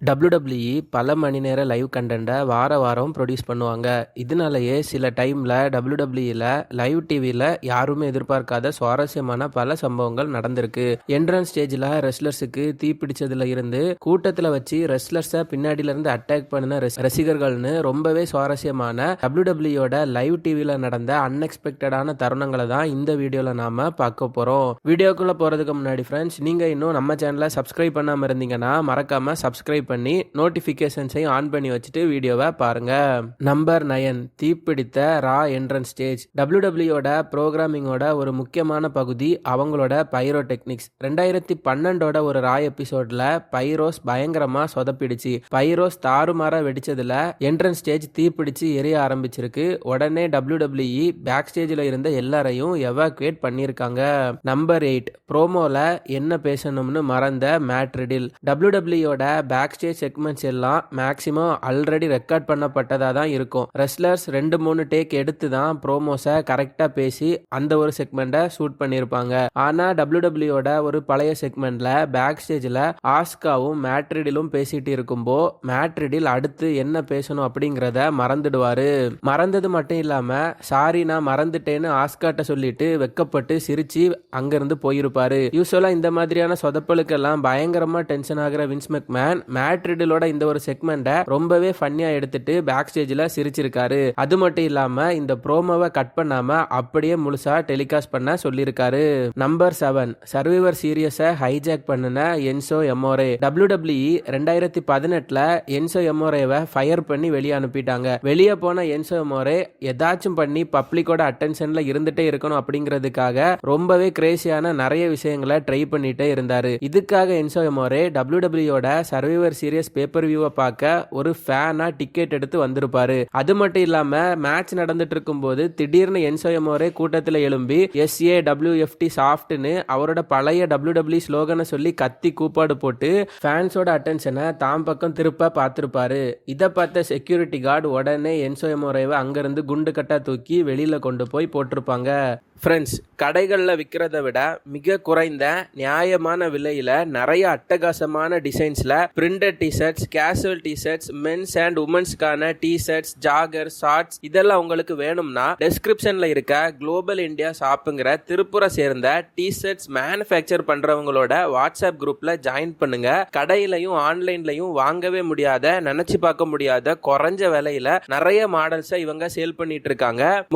WWE பல மணி நேர live கண்டென்ட்டை வார வாரம் ப்ரொடியூஸ் பண்ணுவாங்க. இதனாலேயே சில டைமில் டபிள்யூடபிள்யூல லைவ் டிவியில் யாருமே எதிர்பார்க்காத சுவாரஸ்யமான பல சம்பவங்கள் நடந்திருக்கு. என்ட்ரன்ஸ் ஸ்டேஜில் ரெஸ்லர்ஸுக்கு தீப்பிடிச்சதுல இருந்து கூட்டத்தில் வச்சு ரெஸ்லர்ஸை பின்னாடில இருந்து அட்டாக் பண்ணின ரசிகர்கள்னு ரொம்பவே சுவாரஸ்யமான டபிள்யூடபிள்யூயோட லைவ் டிவியில் நடந்த அன்எக்ஸ்பெக்டடான தருணங்களை தான் இந்த வீடியோவில் நாம் பார்க்க போகிறோம் வீடியோக்குள்ளே போகிறதுக்கு முன்னாடி ஃப்ரெண்ட்ஸ் நீங்கள் இன்னும் நம்ம சேனலை சப்ஸ்கிரைப் பண்ணாமல் இருந்தீங்கன்னா மறக்காமல் சப்ஸ்கிரைப் பண்ணி நோட்டிஃபிகேஷன்ஸையும் ஆன் பண்ணி வச்சுட்டு வீடியோவை பாருங்க. நம்பர் நயன் தீப்பிடித்த ரா என்ட்ரன்ஸ் ஸ்டேஜ் டபிள்யூடபிள்யூட ப்ரோக்ராமிங்கோட ஒரு முக்கியமான பகுதி அவங்களோட பைரோ டெக்னிக்ஸ் ரெண்டாயிரத்தி பன்னெண்டோட ஒரு ரா எபிசோட்ல பைரோஸ் பயங்கரமா சொதப்பிடுச்சு. பைரோஸ் தாறுமாறா வெடிச்சதுல என்ட்ரன்ஸ் ஸ்டேஜ் தீப்பிடிச்சு எரிய ஆரம்பிச்சிருக்கு. உடனே டபிள்யூடபிள்யூஇ பேக் ஸ்டேஜில் இருந்த எல்லாரையும் எவாக்குவேட் பண்ணியிருக்காங்க. நம்பர் எயிட் ப்ரோமோல என்ன பேசணும்னு மறந்த மேட்ரிடில் டபிள்யூடபிள்யூட பேக் ஸ்டேஜ் செக்மெண்ட்ஸ் எல்லாம் மேக்ஸிமம் ஆல்ரெடி ரெக்கார்ட் பண்ணப்பட்டதாக தான் இருக்கும். ரெஸ்லர்ஸ் ரெண்டு மூணு டேக் எடுத்து தான் ப்ரோமோஸை கரெக்டாக பேசி அந்த ஒரு செக்மெண்ட்டை ஷூட் பண்ணியிருப்பாங்க ஆனால் டபிள்யூடபிள்யூட ஒரு பழைய செக்மெண்ட்டில் பேக் ஸ்டேஜில் ஆஸ்காவும் மேட்ரிடிலும் பேசிட்டு இருக்கும்போ மேட்ரிடில் அடுத்து என்ன பேசணும் அப்படிங்கிறத மறந்துடுவாரு. மறந்தது மட்டும் இல்லாமல் சாரி நான் மறந்துட்டேன்னு ஆஸ்காட்ட சொல்லிட்டு வெக்கப்பட்டு சிரிச்சு அங்கேருந்து போயிருப்பாரு. யூஸ்வலாக இந்த மாதிரியான சொதப்பலுக்கெல்லாம் பயங்கரமாக டென்ஷன் ஆகிற வின்ஸ் மெக்மேன் மேட்ரிடிலோட இந்த ஒரு செக்மெண்ட்டை ரொம்பவே ஃபன்னியா எடுத்துட்டு பேக் ஸ்டேஜில் சிரிச்சிருக்காரு. அது மட்டும் இல்லாம இந்த ப்ரோமோவை கட் பண்ணாம அப்படியே முழுசா டெலிகாஸ்ட் பண்ண சொல்லியிருக்காரு நம்பர் செவன் சர்வைவர் சீரியஸை ஹைஜாக் பண்ணின என்சோ எமோரே டபிள்யூடபிள்யூஇ ரெண்டாயிரத்தி பதினெட்டுல என்சோ எம்ஓரேவை ஃபயர் பண்ணி வெளியே அனுப்பிட்டாங்க. வெளியே போன என்சோ எம்ஓரே ஏதாச்சும் பண்ணி பப்ளிக்கோட அட்டென்ஷன்ல இருந்துட்டே இருக்கணும் அப்படிங்கிறதுக்காக ரொம்பவே கிரேசியான நிறைய விஷயங்களை ட்ரை பண்ணிட்டே இருந்தாரு. இதுக்காக Enzo Amore W டபிள்யூட survivor serious pay per வியூவை பார்க்க ஒரு ஃபேனாக டிக்கெட் எடுத்து வந்திருப்பாரு. அது மட்டும் இல்லாமல் மேட்ச் நடந்துட்டு இருக்கும்போது திடீர்னு என்சோயமோரே கூட்டத்தில் எழும்பி எஸ்ஏ டபிள்யூஎஃப்டி சாஃப்ட்னு அவரோட பழைய டபிள்யூ டபிள்யூ ஸ்லோகனை சொல்லி கத்தி கூப்பாடு போட்டு ஃபேன்ஸோட அட்டென்ஷனை தாம் பக்கம் திருப்ப பார்த்துருப்பாரு. இதை பார்த்த செக்யூரிட்டி கார்டு உடனே என்சோயமோரேவை அங்கேருந்து குண்டு கட்டா தூக்கி வெளியில் கொண்டு போய் போட்டிருப்பாங்க. ஃப்ரெண்ட்ஸ் கடைகளில் விற்கிறத விட மிக குறைந்த நியாயமான விலையில் நிறைய அட்டகாசமான டிசைன்ஸில் printed t-shirts casual t-shirts men's and உமன்ஸ்க்கான t-shirts jogger shorts இதெல்லாம் உங்களுக்கு வேணும்னா டெஸ்கிரிப்ஷனில் இருக்க குளோபல் இந்தியா ஷாப்புங்கிற திருப்பூரை சேர்ந்த டிஷர்ட்ஸ் மேனுஃபேக்சர் பண்ணுறவங்களோட வாட்ஸ்அப் குரூப்பில் ஜாயின் பண்ணுங்க. கடையிலையும் ஆன்லைன்லையும் வாங்கவே முடியாத நினச்சி பார்க்க முடியாத குறைஞ்ச விலையில நிறைய மாடல்ஸை இவங்க சேல் பண்ணிட்டு இருக்காங்க.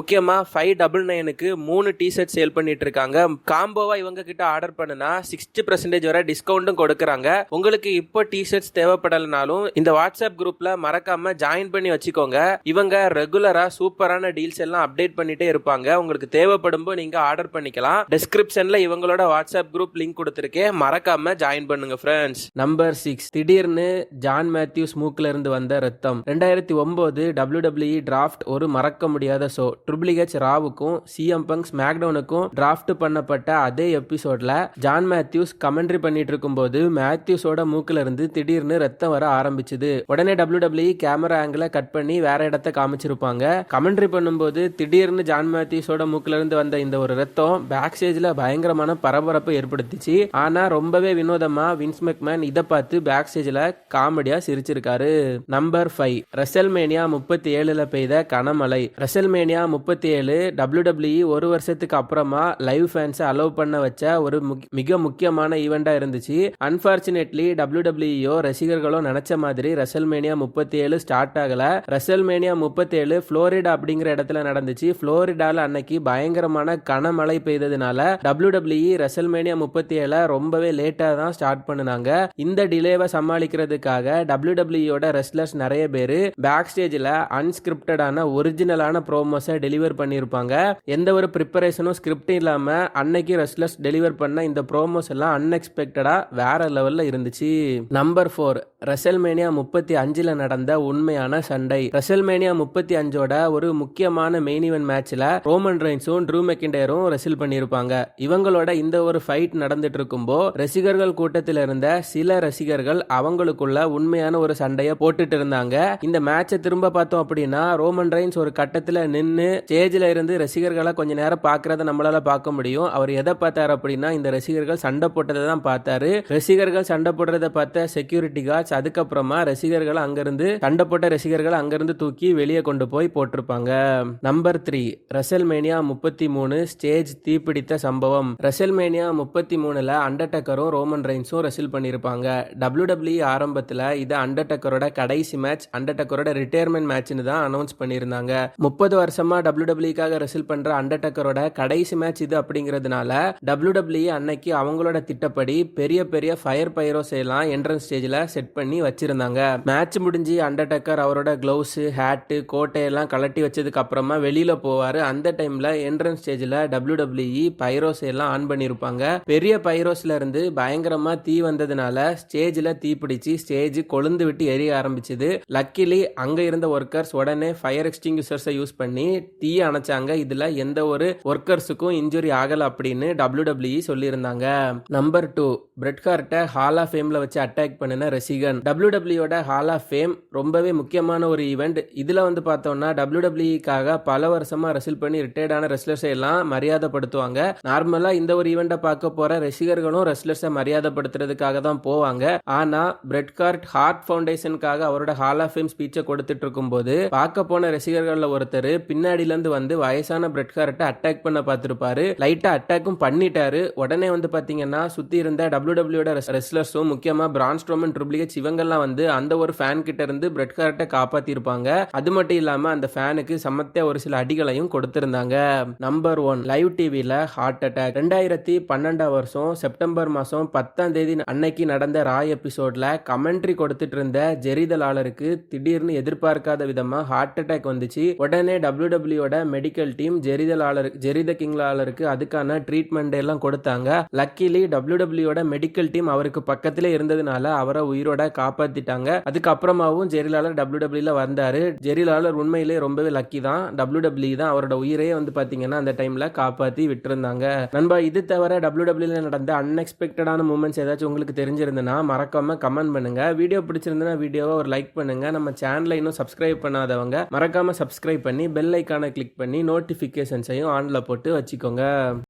ஃபைவ் டபுள் நைனுக்கு மூணு டிஷர்ட் சேல் பண்ணிட்டு இருக்காங்க காம்போவா இவங்க கிட்ட ஆர்டர் பண்ணுனா சிக்ஸ்டி பர்சன்டேஜ் வரை டிஸ்கவுண்ட்டும் கொடுக்குறாங்க. உங்களுக்கு இப்போ டிஷர்ட்ஸ் தேவைப்படலனாலும் இந்த வாட்ஸ்அப் குரூப்ல மறக்காம ஜாயின் பண்ணி வச்சுக்கோங்க. இவங்க ரெகுலரா சூப்பரான டீல்ஸ் எல்லாம் அப்டேட் பண்ணிட்டே இருப்பாங்க. உங்களுக்கு தேவைப்படும் போது நீங்க ஆர்டர் பண்ணிக்கலாம். டிஸ்கிரிப்ஷன்ல இவங்களோட வாட்ஸ்அப் குரூப் லிங்க் கொடுத்துருக்கேன். மறக்காம ஜாயின் பண்ணுங்க ஃப்ரெண்ட்ஸ் நம்பர் சிக்ஸ் திடீர்னு ஜான் மேத்யூஸ் மூக்குல இருந்து வந்த ரத்தம். ரெண்டாயிரத்தி ஒன்பது டபிள்யூ டிராஃப்ட் ஒரு மறக்க முடியாத ஷோ ட்ரிபிள் ஹெச் ராவுக்கும் சிஎம் பங்க்ஸ் ஸ்மாக்டவுனுக்கும் டிராஃப்ட் பண்ணப்பட்ட அதே எபிசோட்ல ஜான் மேத்யூஸ் கமெண்ட்ரி பண்ணிட்டு இருக்கும்போது மேத்யூஸோட மூக்குல இருந்து திடீர்னு ரத்தம் வர ஆரம்பிச்சது. உடனே டபிள்யூ கேமரா ஆங்கிள கட் பண்ணி வேற இடத்த காமிச்சிருப்பாங்க. கமெண்ட்ரி பண்ணும்போது திடீர்னு ஜான் மேத்யூஸோட மூக்குல இருந்து வந்த இந்த ஒரு ரத்தம் பேக் ஸ்டேஜ்ல பயங்கரமான பரபரப்பு ஏற்படுத்திச்சு. ஆனா ரொம்பவே வினோதமா வின்ஸ் மெக்மேன் இதை பார்த்து பேக் ஸ்டேஜ்ல காமெடியா சிரிச்சிருக்காரு. நம்பர் ஃபைவ் ரெசல்மேனியா முப்பத்தி ஏழுல பெய்த கனமழை. ரெசல்மேனியா முப்பத்தி ஏழு டபிள்யூ ஒரு வருஷத்துக்கு அப்புறமா லைவ் ஃபேன்ஸை அலோவ் பண்ண வச்ச ஒரு மிக முக்கியமான ஈவெண்ட்டாக இருந்துச்சு. அன்பார்ச்சுனேட்லி டபிள்யூ ரசிகர்களோ நினைச்ச மாதிரி ரசல்மேனியா முப்பத்தி ஏழு ஸ்டார்ட் ஆகல. ரெசல்மேனியா முப்பத்தி ஏழு புளோரிடா அப்படிங்கிற இடத்துல நடந்துச்சு. புளோரிடால அன்னைக்கு பயங்கரமான கனமழை பெய்ததுனால டபிள்யூ ரெசல்மேனியா முப்பத்தி ஏழை ரொம்பவே லேட்டாக தான் ஸ்டார்ட் பண்ணினாங்க. இந்த டிலேவை சமாளிக்கிறதுக்காக டபிள்யூடபிள்யூட ரெஸ்லர்ஸ் நிறைய பேர் பேக் ஸ்டேஜில் அன்ஸ்கிரிப்டடான ஒரிஜினலான ப்ரோமோஸை டெலிவர் பண்ணியிருப்பாங்க எந்த ஒரு ப்ரிப்பர் ப்ரிப்பரேஷனும் ஸ்கிரிப்டும் இல்லாமல் அன்னைக்கு ரெஸ்ட்லெஸ் டெலிவர் பண்ண இந்த ப்ரோமோஸ் எல்லாம் அன்எக்ஸ்பெக்டடாக வேற லெவலில் இருந்துச்சு. நம்பர் ஃபோர் ரெசல்மேனியா முப்பத்தி அஞ்சில் நடந்த உண்மையான சண்டை. ரெசல்மேனியா முப்பத்தி அஞ்சோட ஒரு முக்கியமான மெயின் இவன் மேட்ச்ல ரோமன் ரைன்ஸும் ட்ரூ மெக்கிண்டேரும் ரெசில் பண்ணியிருப்பாங்க. இவங்களோட இந்த ஒரு ஃபைட் நடந்துட்டு இருக்கும்போ ரசிகர்கள் கூட்டத்தில் இருந்த சில ரசிகர்கள் அவங்களுக்குள்ள உண்மையான ஒரு சண்டையை போட்டுட்டு இருந்தாங்க. இந்த மேட்சை திரும்ப பார்த்தோம் அப்படின்னா ரோமன் ரைன்ஸ் ஒரு கட்டத்தில் நின்று ஸ்டேஜில் இருந்து ரசிகர்களை கொஞ்ச நேரம் பார்க்கறத நம்மளால பார்க்க முடியும். அவர் எதை பார்த்தாரு அப்படின்னா இந்த ரசிகர்கள் சண்டை போட்டதை தான் பார்த்தாரு. ரசிகர்கள் சண்டை போடுறத பார்த்த செக்யூரிட்டி கார்ட்ஸ் அதுக்கப்புறமா ரசிகர்கள் அங்கிருந்து சண்டை போட்ட ரசிகர்கள் அங்கிருந்து தூக்கி வெளியே கொண்டு போய் போட்டிருப்பாங்க. நம்பர் த்ரீ ரெசல்மேனியா முப்பத்தி மூணு ஸ்டேஜ் தீப்பிடித்த சம்பவம். ரெசல்மேனியா முப்பத்தி மூணுல அண்டர்டக்கரும் ரோமன் ரெயின்ஸும் ரசில் பண்ணியிருப்பாங்க. WWE ஆரம்பத்தில் இது அண்டர்டக்கரோட கடைசி மேட்ச் அண்டர்டக்கரோட ரிட்டையர்மெண்ட் மேட்ச்னு தான் அனௌன்ஸ் பண்ணியிருந்தாங்க. முப்பது வருஷமா டபிள்யூடபிள்யூக்காக ரசில் பண்ற அண்டர்டக்கரோட கடைசி மேட்ச் இது அப்படிங்கிறதுனால WWE அன்னைக்கு அவங்களோட திட்டப்படி பெரிய பெரிய ஃபயர் பைரோஸ் எல்லாம் என்ட்ரன்ஸ் ஸ்டேஜில் செட் பண்ணி வச்சிருந்தாங்க. மேட்ச் முடிஞ்சு அண்டர்டேக்கர் அவரோட கிளவுஸ் ஹேட்டு கோட்டை எல்லாம் கலட்டி வச்சதுக்கு அப்புறமா வெளியில போவார். அந்த டைம்ல என்ட்ரன்ஸ் ஸ்டேஜில் WWE பைரோஸ் எல்லாம் ஆன் பண்ணியிருப்பாங்க பெரிய பைரோஸ்ல இருந்து பயங்கரமா தீ வந்ததுனால ஸ்டேஜில் தீ பிடிச்சி ஸ்டேஜ் கொழுந்து விட்டு எரிய ஆரம்பிச்சது. லக்கிலி அங்க இருந்த ஒர்க்கர்ஸ் உடனே ஃபயர் எக்ஸ்டிங்யூசர்ஸை யூஸ் பண்ணி தீ அணைச்சாங்க. இதுல எந்த ஒரு ஒர்க்கர்ஸுக்கும் இன்ஜுரி ஆகல அப்படின்னு டபிள்யூடபிள்யூஇ சொல்லியிருந்தாங்க. நம்பர் டூ பிரெட் ஹார்ட்டை ஹால் ஆஃப் ஃபேம்ல வச்சு அட்டாக் பண்ணின ரசிகன். டபிள்யூடபிள்யூட ஹால் ஆஃப் ஃபேம் ரொம்பவே முக்கியமான ஒரு ஈவெண்ட் இதுல வந்து பார்த்தோம்னா டபிள்யூடபிள்யூக்காக பல வருஷமா ரெசில் பண்ணி ரிட்டையர்டான ரெஸ்லர்ஸை எல்லாம் மரியாதைப்படுத்துவாங்க. நார்மலா இந்த ஒரு ஈவெண்ட்டை பார்க்க போற ரசிகர்களும் ரெஸ்லர்ஸை மரியாதைப்படுத்துறதுக்காக தான் போவாங்க. ஆனா பிரெட் கார்ட் ஹார்ட் ஃபவுண்டேஷனுக்காக அவரோட ஹால் ஆஃப் ஃபேம் ஸ்பீச்சை கொடுத்துட்டு இருக்கும்போது பார்க்க போன ரசிகர்கள்ல ஒருத்தர் பின்னாடியிலேருந்து வந்து வயசான பிரெட் கார்ட்டை அட்டாக் பண்ண பார்த்துருப்பாரு. லைட்டா அட்டாக்கும் பண்ணிட்டாரு. உடனே வந்து பாத்தீங்கன்னா சுத்தி இருந்த டபிள்யூ டபிள்யூட ரெஸ்லர்ஸும் முக்கியமா பிரான்ஸ் ஸ்ட்ரோமன் ட்ரிபிளிகேட் இவங்கெல்லாம் வந்து அந்த ஒரு ஃபேன் கிட்ட இருந்து பிரெட் கார்ட்டை காப்பாத்திருப்பாங்க. அது மட்டும் இல்லாம அந்த ஃபேனுக்கு சமத்த ஒரு சில அடிகளையும் கொடுத்திருந்தாங்க. நம்பர் ஒன் லைவ் டிவியில ஹார்ட் அட்டாக் ரெண்டாயிரத்தி பன்னெண்டாம் வருஷம் செப்டம்பர் மாசம் பத்தாம் தேதி அன்னைக்கு நடந்த ராய் எபிசோட்ல கமெண்ட்ரி கொடுத்துட்டு இருந்த ஜெரிதலாளருக்கு திடீர்னு எதிர்பார்க்காத விதமா ஹார்ட் அட்டாக் வந்துச்சு. உடனே டபிள்யூ டபிள்யூட மெடிக்கல் டீம் ஜெரிதலாளருக்கு ஜெரி ஜெரித கிங்லாலருக்கு அதுக்கான ட்ரீட்மெண்ட் எல்லாம் கொடுத்தாங்க. லக்கிலி டபிள்யூ டபிள்யூட மெடிக்கல் டீம் அவருக்கு பக்கத்துல இருந்ததுனால அவரை உயிரோட காப்பாத்திட்டாங்க. அதுக்கப்புறமாவும் ஜெரிலாலர் டபிள்யூ டபிள்யூல வந்தாரு. ஜெரிலாலர் உண்மையிலே ரொம்பவே லக்கி தான். டபிள்யூ டபிள்யூ தான் அவரோட உயிரையே வந்து பாத்தீங்கன்னா அந்த டைம்ல காப்பாத்தி விட்டுருந்தாங்க. நண்பா இது தவிர டபிள்யூ டபிள்யூல நடந்த அன்எக்ஸ்பெக்டடான மூமெண்ட்ஸ் ஏதாச்சும் உங்களுக்கு தெரிஞ்சிருந்ததுன்னா மறக்காம கமெண்ட் பண்ணுங்க. வீடியோ பிடிச்சிருந்தனா வீடியோவை ஒரு லைக் பண்ணுங்க. நம்ம சேனலை இன்னும் சப்ஸ்கிரைப் பண்ணாதவங்க மறக்காம சப்ஸ்கிரைப் பண்ணி பெல் ஐக்கானை கிளிக் பண்ணி நோட்டிபிகேஷன்ஸையும் ஆன்ல போட்டு வச்சுக்கோங்க.